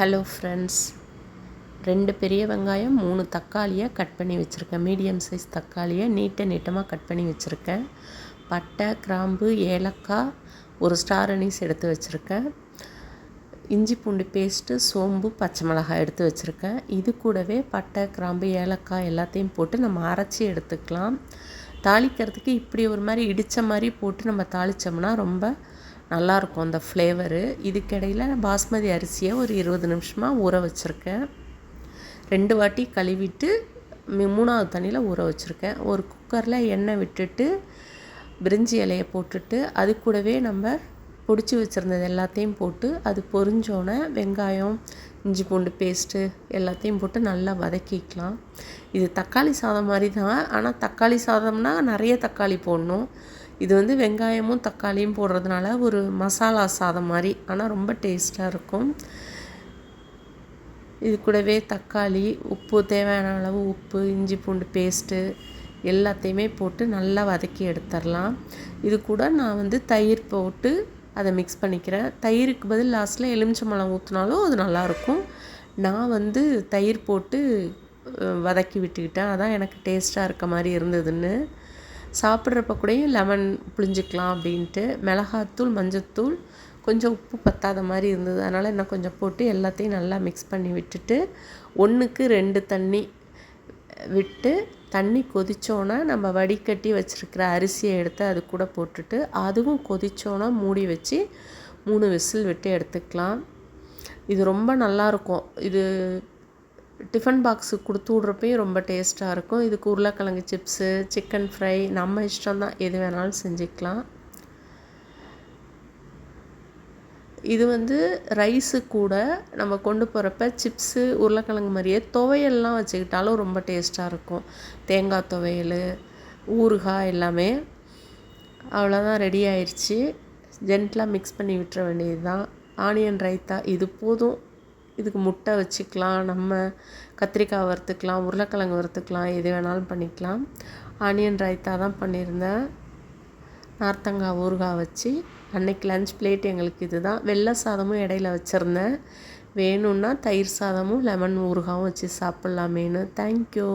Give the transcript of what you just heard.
Hello friends ரெண்டு பெரிய வெங்காயம் மூணு தக்காளியை கட் பண்ணி வச்சுருக்கேன். மீடியம் சைஸ் தக்காளியை நீட்டை நீட்டமாக கட் பண்ணி வச்சுருக்கேன். பட்டை கிராம்பு ஏலக்காய் ஒரு ஸ்டார் அனீஸ் எடுத்து வச்சுருக்கேன். இஞ்சி பூண்டு பேஸ்ட்டு சோம்பு பச்சை மிளகாய் எடுத்து வச்சுருக்கேன். இது கூடவே பட்டை கிராம்பு ஏலக்காய் எல்லாத்தையும் போட்டு நம்ம அரைச்சி எடுத்துக்கலாம். தாளிக்கிறதுக்கு இப்படி ஒரு மாதிரி இடித்த மாதிரி போட்டு நம்ம தாளித்தோம்னா ரொம்ப நல்லாயிருக்கும் அந்த ஃப்ளேவரு இதுக்கிடையில் பாஸ்மதி அரிசியை ஒரு இருபது நிமிஷமாக ஊற வச்சுருக்கேன். ரெண்டு வாட்டி கழுவிட்டு மூணாவது தண்ணியில் ஊற வச்சுருக்கேன். ஒரு குக்கரில் எண்ணெய் விட்டுட்டு பிரிஞ்சி இலையை போட்டுட்டு அது கூடவே நம்ம பிடிச்சி வச்சுருந்தது எல்லாத்தையும் போட்டு அது பொரிஞ்சோன்னே வெங்காயம் இஞ்சி பூண்டு பேஸ்ட்டு எல்லாத்தையும் போட்டு நல்லா வதக்கிக்கலாம். இது தக்காளி சாதம் மாதிரி தான். ஆனால் தக்காளி சாதம்னா நிறைய தக்காளி போடணும். இது வந்து வெங்காயமும் தக்காளியும் போடுறதுனால ஒரு மசாலா சாதம் மாதிரி. ஆனால் ரொம்ப டேஸ்ட்டாக இருக்கும். இது கூடவே தக்காளி உப்பு தேவையான அளவு உப்பு இஞ்சி பூண்டு பேஸ்ட்டு எல்லாத்தையுமே போட்டு நல்லா வதக்கி எடுத்துடலாம். இது கூட நான் வந்து தயிர் போட்டு அதை மிக்ஸ் பண்ணிக்கிறேன். தயிருக்கு பதில் லாஸ்ட்டில் எலுமிச்சம்பழம் ஊற்றினாலும் அது நல்லாயிருக்கும். நான் வந்து தயிர் போட்டு வதக்கி விட்டுக்கிட்டேன். அதான் எனக்கு டேஸ்ட்டாக இருக்க மாதிரி இருந்ததுன்னு. சாப்பிட்றப்ப கூடயும் லெமன் புழிஞ்சிக்கலாம் அப்படின்ட்டு. மிளகாத்தூள் மஞ்சத்தூள் கொஞ்சம் உப்பு பத்தாத மாதிரி இருந்தது. அதனால் இன்னும் கொஞ்சம் போட்டு எல்லாத்தையும் நல்லா மிக்ஸ் பண்ணி விட்டுட்டு ஒன்றுக்கு ரெண்டு தண்ணி விட்டு தண்ணி கொதித்தோன்னா நம்ம வடிகட்டி வச்சுருக்கிற அரிசியை எடுத்து அது கூட போட்டுட்டு அதுவும் கொதித்தோன்னா மூடி வச்சு மூணு விசில் விட்டு எடுத்துக்கலாம். இது ரொம்ப நல்லாயிருக்கும் இது டிஃபன் பாக்ஸு கொடுத்து விட்றப்பையும் ரொம்ப டேஸ்ட்டாக இருக்கும். இதுக்கு உருளைக்கிழங்கு சிப்ஸு சிக்கன் ஃப்ரை நம்ம இஷ்டம் தான் எது வேணாலும் செஞ்சுக்கலாம். இது வந்து ரைஸு கூட நம்ம கொண்டு போகிறப்ப சிப்ஸு உருளைக்கிழங்கு மாதிரியே துவையல்லாம் வச்சுக்கிட்டாலும் ரொம்ப டேஸ்ட்டாக இருக்கும். தேங்காய் துவையல் ஊறுகாய் எல்லாமே அவ்வளோதான் ரெடி ஆயிடுச்சு ஜென்ட்லாக மிக்ஸ் பண்ணி விட்டுற வேண்டியது தான் ஆனியன் ரைத்தா இது போதும். இதுக்கு முட்டை வச்சுக்கலாம் நம்ம கத்திரிக்காய் வறுத்துக்கலாம் உருளைக்கிழங்கு வறுத்துக்கலாம் எது வேணாலும் பண்ணிக்கலாம். ஆனியன் ரைத்தா தான் பண்ணியிருந்தேன். நார்த்தங்காய் ஊறுகாய் வச்சு அன்னைக்கு லஞ்ச் பிளேட் எங்களுக்கு இது தான் வெள்ளை சாதமும் இடையில வச்சுருந்தேன். வேணும்னா தயிர் சாதமும் லெமன் ஊறுகாவும் வச்சு சாப்பிட்லாமேனு தேங்க்யூ